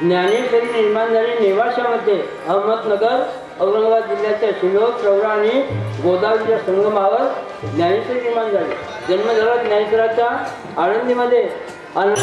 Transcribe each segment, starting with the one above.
ज्ञानेश्वरी निर्माण झाली नेवाशामध्ये अहमदनगर औरंगाबाद जिल्ह्याच्या शिलोह प्रवरा आणि गोदावरीच्या संगमावर ज्ञानेश्वरी निर्माण झाली जन्म झाला ज्ञानेश्वराच्या आळंदीमध्ये. आणि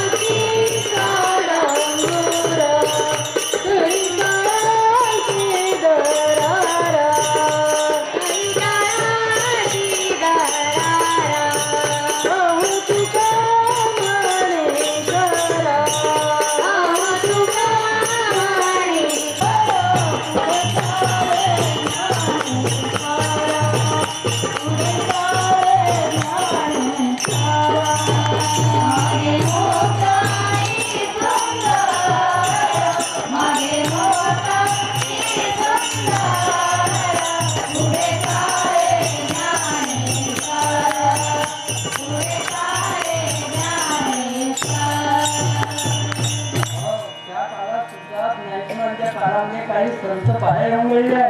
सुद्धा काळामध्ये काही संत बाहेर येऊन गेलेले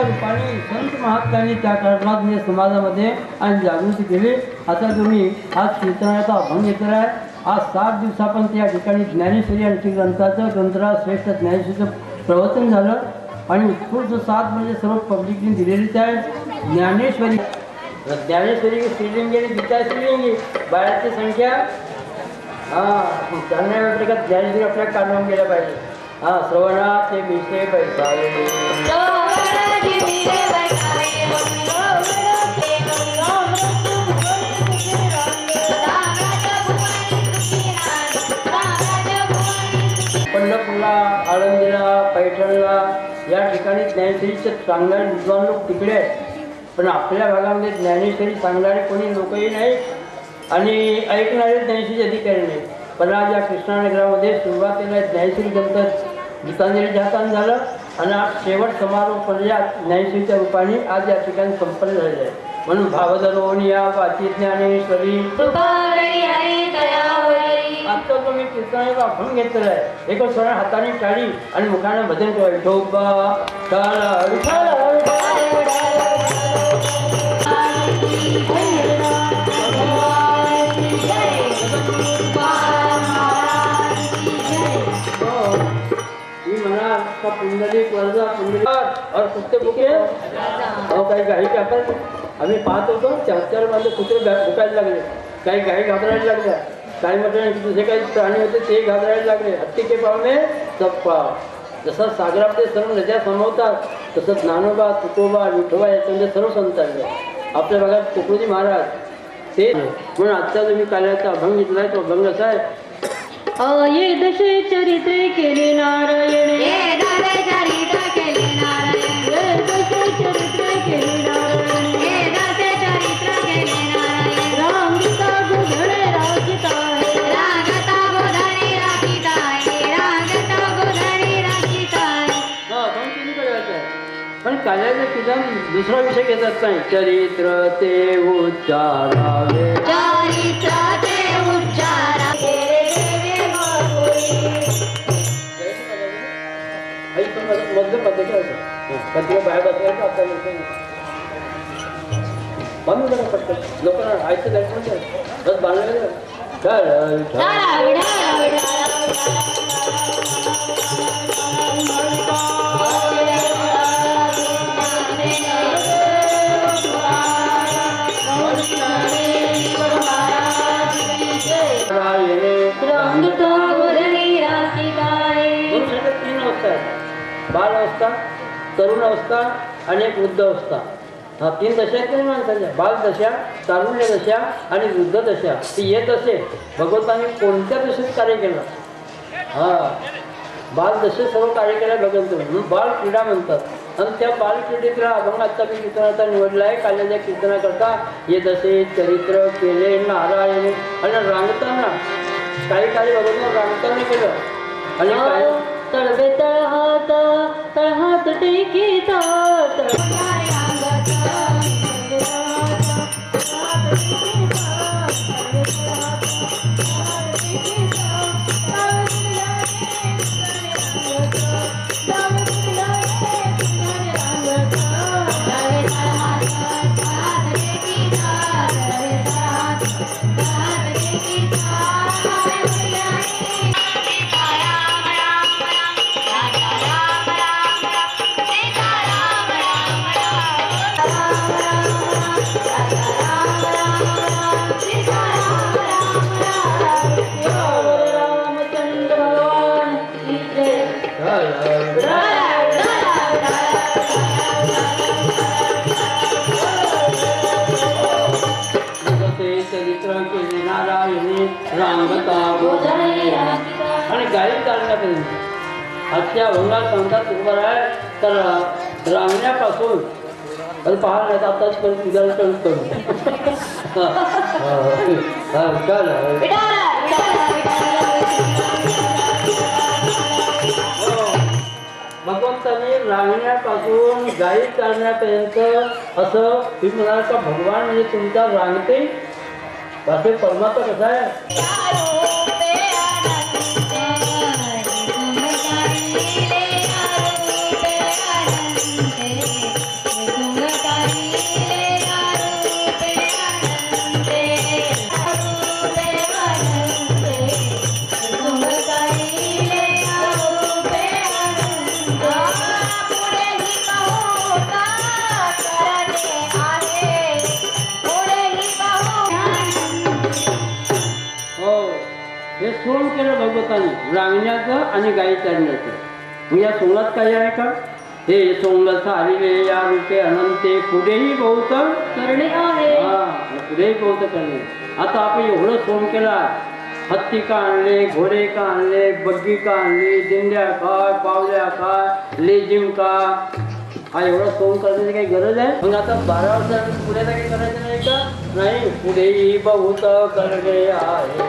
आहेत रूपाने संत महात्म्यांनी त्या काळात म्हणजे समाजामध्ये आणि जागृती केली. आता तुम्ही आज कीर्तनाचा अभंग घेतला आहे. आज सात दिवसापर्यंत या ठिकाणी ज्ञानेश्वरी आणि ग्रंथाचं ग्रंथराज श्रेष्ठ ज्ञानेश्वरीचं प्रवचन झालं. आणि उत्स्फूर्त सात म्हणजे सर्व पब्लिकने दिलेलीच आहे ज्ञानेश्वरी. ज्ञानेश्वरी श्रीलिंग आणि गीता स्त्रीलिंगी बाळाची संख्या. हां त्यांना व्यतिरिक्त ज्ञानेश्वरी आपल्या काढून गेल्या पाहिजे. हां श्रवणात ते विषय पैसा. पंढरपूरला आळंदीला पैठणला या ठिकाणी ज्ञानेश्वरीचे चांगणारे विद्वान लोक तिकडे आहेत. पण आपल्या भागामध्ये ज्ञानेश्वरी सांगणारे कोणी लोकही नाही आणि ऐकणारे ज्ञानेश्वरी अधिकारी नाही पण आज या कृष्णानगरामध्ये सुरुवातीला ज्ञानेश्वरी ग्रंथ गीतांजलीच्या हातानं झालं. आणि शेवट समारोह पर्यात ज्ञानेश्वरीच्या रूपाने आज या ठिकाणी संपन्न झालेलं आहे. म्हणून भावधरोणी या वाची ज्ञानेश्वरी आता तुम्ही कीर्तनाचा अभंग घेतलेला आहे एक स्वरा हाताने टाळी आणि मुखाने भजन करायचं ठोबा. का पुंडलिक वरदा पुंडलिक और कुत्ते बुके? अहो काही गाई कापत आम्ही पाहत होतो चार चार माझे कुत्रे भुकायला लागले? काही गाई घाबरायला लागल्या. काही म्हटलं दुसरे काही प्राणी होते ते घाबरायला लागले. हत्तीके पावणे चप्पा जसं सागरामध्ये सर्व नद्या समवतात तसं ज्ञानोबा तुकोबा विठोबा याच्यामध्ये सर्व संत आले आपल्या भागात तुकडोजी महाराज. ते म्हणून आजचा जो मी कार्याचा अभंग घेतला आहे तो अभंग असा आहे ये दशे चरित्रे केले नारायण. पण कार्याचं किरण दुसरा विषय घेतात नाही चरित्र ते उच्चारावे चरित्र ते उच्चारा मधलं पद्धती बाहेर बसवायचं आता पटकन. लोकांना आयचं जायचं नाही बस बांधलं तरुण अवस्था आणि एक वृद्ध अवस्था. हा तीन दशा आहेत नाही माणसाच्या? बाल दशा तारुण्य दशा आणि वृद्ध दशा. ती येत असेल भगवंताने कोणत्या दशेत कार्य केलं? हा. बाल दशेत सर्व कार्य केलं भगवंत. म्हणून बाल क्रीडा म्हणतात. आणि त्या बाल क्रीडेतला अभंग आजचा मी कीर्तनाचा निवडला आहे. काल्याच्या कीर्तनाकरता ये दशे चरित्र केले नारायण. आणि रांगताना काही काही भगवंत रांगताना केलं. आणि तळवे तळहात तळहात टेकीचा रामचंद्र आणि गाडी चालण्यापर्यंत आजच्या भंगार संतात उभं आहे. तर रांगण्यापासून पाहा नाही आताच पण उद्याला करू करू. हा. भगवंताने रांगण्यापासून गाई चालण्यापर्यंत असं तुम्ही म्हणाल का भगवान म्हणजे तुमचा रांगते परमात्मा कसा आहे? हे सोंग केलं भगवताने रांगण्याचं आणि गाई चालण्याचं. मग या सोंगात काही आहे का? हे सोंग सारिले या रूपे अनंते पुढेही बहुत करणे आहे. हा पुढेही बहुत करणे. आता आपण एवढं सोंग केला हत्ती का आणले घोडे का आणले बग्गी का आणली दिंड्या काय पावल्या काय लेझिम का हा एवढा सोंग करण्याची काही गरज आहे? मग आता बारा वर्षानंतर पुढे काही करायचं नाही का? नाही पुढेही बहुत करणे आहे.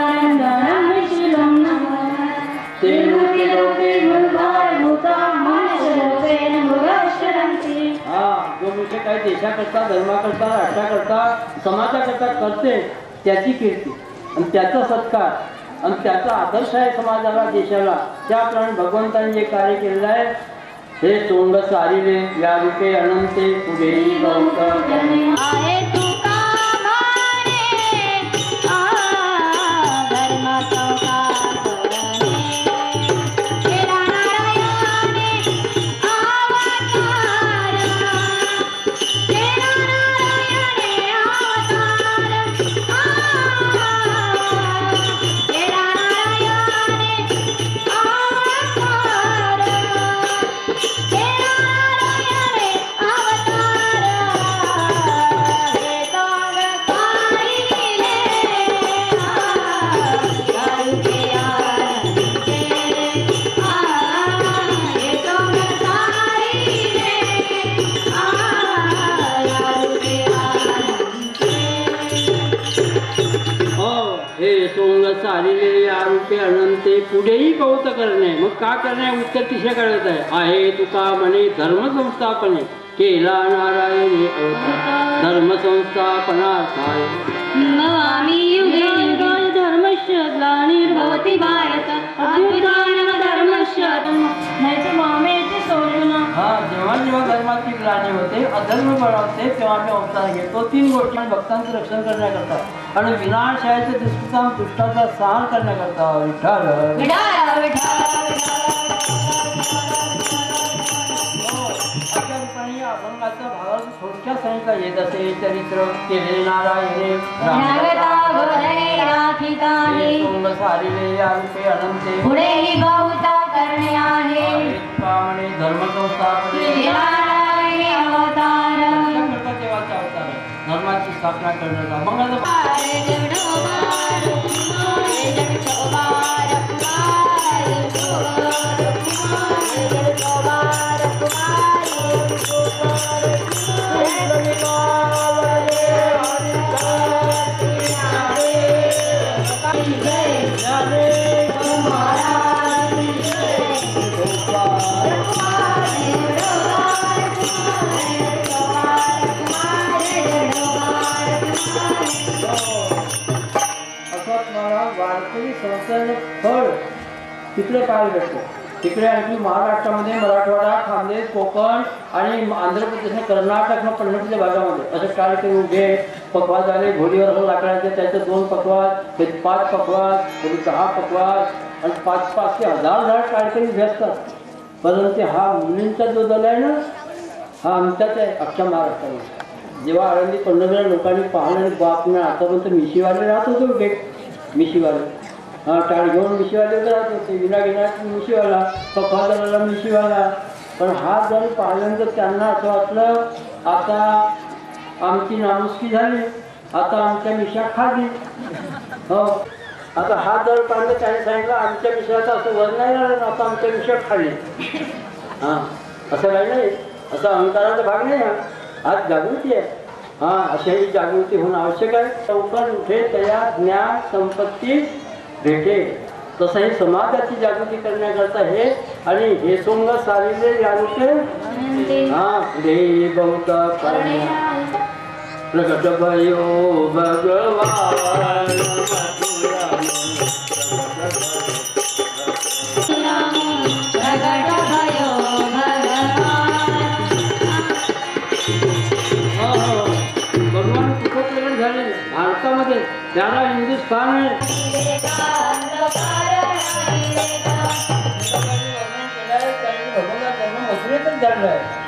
काही धर्माकरता राष्ट्राकरता समाजाकरता करते त्याची कीर्ती. आणि त्याचा सत्कार आणि त्याचा आदर्श आहे समाजाला देशाला. त्याप्रमाणे भगवंतांनी जे कार्य केलेलं आहे. हे तोंड सारिले या रूपे अनंते पुढे पुढेही बहुत करणे. मग का करणे? उत्तर तिशे कळत आहे. आहे तुका म्हणे धर्म संस्थापने केला नारायणे अवतार धर्म संस्थापनार्थाय नमामि युगे ग्लानिर्भवति भारत जेव्हा जेव्हा ग्लानी होते अधर्म बळवते तेव्हा मी अवतार घेतो तीन गोष्टी भक्तांचं रक्षण करण्याकरता आणि विनाश आहे दुष्टाचा दुष्टाचा सहार करण्याकरता विठ्ठल विठाल विठाल अशा ठिकाणी या अभंगाचा भावार्थ थोडक्यात सांगितला येत असे चरित्र केले नारायणे सारिले या रूपे अनंते करणे आहे पावणे धर्म संस्थापने अवतार. देवाचा अवतार. मंगल फळ तिकडे पाहायला भेटतो. तिकडे आणखी महाराष्ट्रामध्ये मराठवाडा खानदेश कोकण आणि आंध्र प्रदेश कर्नाटक मग पंढरपूरच्या भागामध्ये असे कार्यक्रम उभे पकवाज आले. घोडीवर लाकडायचे लाकडाचे त्याचे दोन पकवाज कधी पाच पकवाज कधी दहा पकवाज आणि पाच पाच ते हजार हजार कार्यक्रम उभे असतात. परंतु हा मुलींचा जो दल आहे ना हा आमचाच आहे अख्ख्या महाराष्ट्रामध्ये. जेव्हा आळंदी पंढरपूर लोकांनी पाहिलं आणि बाप ना आतापर्यंत मिशीवाले राहत होते गेट मिशीवाले. टाळ घेऊन मिशीवाले जात होते. विना घेणार मिशीवाला पखवाजाला मिशीवाला. पण हा जण पाहिल्यानंतर त्यांना असं वाटलं आता आमची नामुष्की झाली. आता आमच्या मिशा खाली. हो. आता हा दर पाहिलं त्याने सांगितलं आमच्या मिश्राचं असं वर नाही राहिलं आता आमच्या मिश्र खाली. हां. असं राहिलं नाही. असा अहंकाराचा भाग नाही हा. आज जागृती आहे. हां अशाही जागृती होणं आवश्यक आहे. चौकन उठे तया ज्ञान संपत्ती भेटे तसं हे समाजाची जागृती करण्याकरता हे आणि हे सोंग सारिले जागृते हा पुढे बहुत प्रकट भयो भगवान.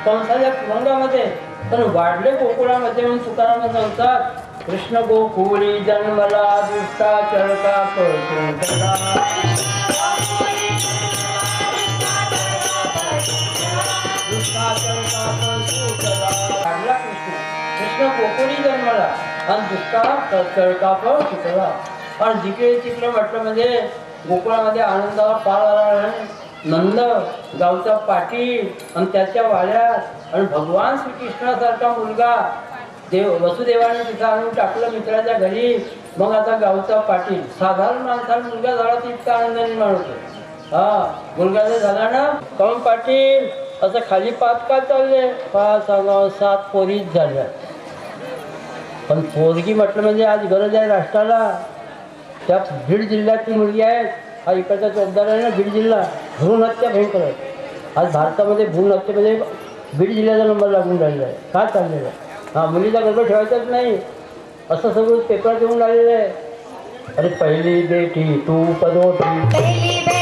कंसाच्या तुरुंगामध्ये पण वाढले गोकुळामध्ये म्हणून तुकाराम सांगतात कृष्ण गोकुळी जन्मला दुष्टा चळका कृष्ण. कृष्ण गोकुळी जन्मला आणि दुष्काळ चळकाफळ सुटला आणि जिकडे तिकडे म्हटलं म्हणजे गोकुळामध्ये आनंदाला पार आला नाही. नंद गावचा पाटील आणि त्याच्या वाड्यात आणि भगवान श्रीकृष्णासारखा मुलगा. देव वसुदेवाने तिथं आणून टाकलं मित्राच्या घरी. मग आता गावचा पाटील साधारण माणसाला मुलगा झाला तर इतका आनंदाने मानतो हा मुलगा जर झाला ना कम पाटील? असं खाली पाच का चालले पाच सहा सात पोरीच झाल्या. पण पोरगी म्हटलं म्हणजे आज गरज आहे राष्ट्राला. त्या बीड जिल्ह्यातली मुलगी आहे. हा इकडचा चौकदार आहे ना बीड जिल्हा भ्रूण हत्या भयंकर आहे. आज भारतामध्ये भ्रूण हत्येमध्ये बीड जिल्ह्याचा नंबर लागून राहिलेला आहे. काय चाललेलं आहे? हा मुलीचा गर्भ ठेवायचाच नाही. असं सगळं पेपर देऊन राहिलेलं आहे. अरे पहिली बेटी तू पदोटी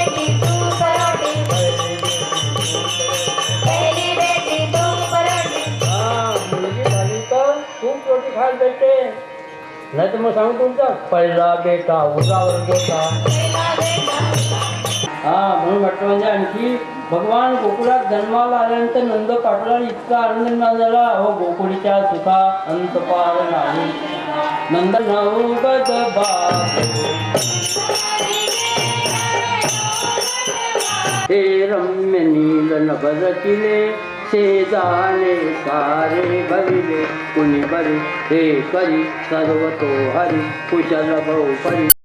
नाही तर मग सांगू तुमचा. पहिला बेटा उजावर बेटा हा म्हणून म्हटलं म्हणजे आणखी भगवान गोकुळात जन्माला आल्यानंतर नंद पाटलाला इतका आनंद ना झाला. हो गोकुळीच्या सुखा अंत पार नाही. नंद नाऊ गद हे रम्य नील नभर किले. से जाणे सारे भरिले कुणी बरे हे करी सर्व तो हरी कुशल भाऊ परी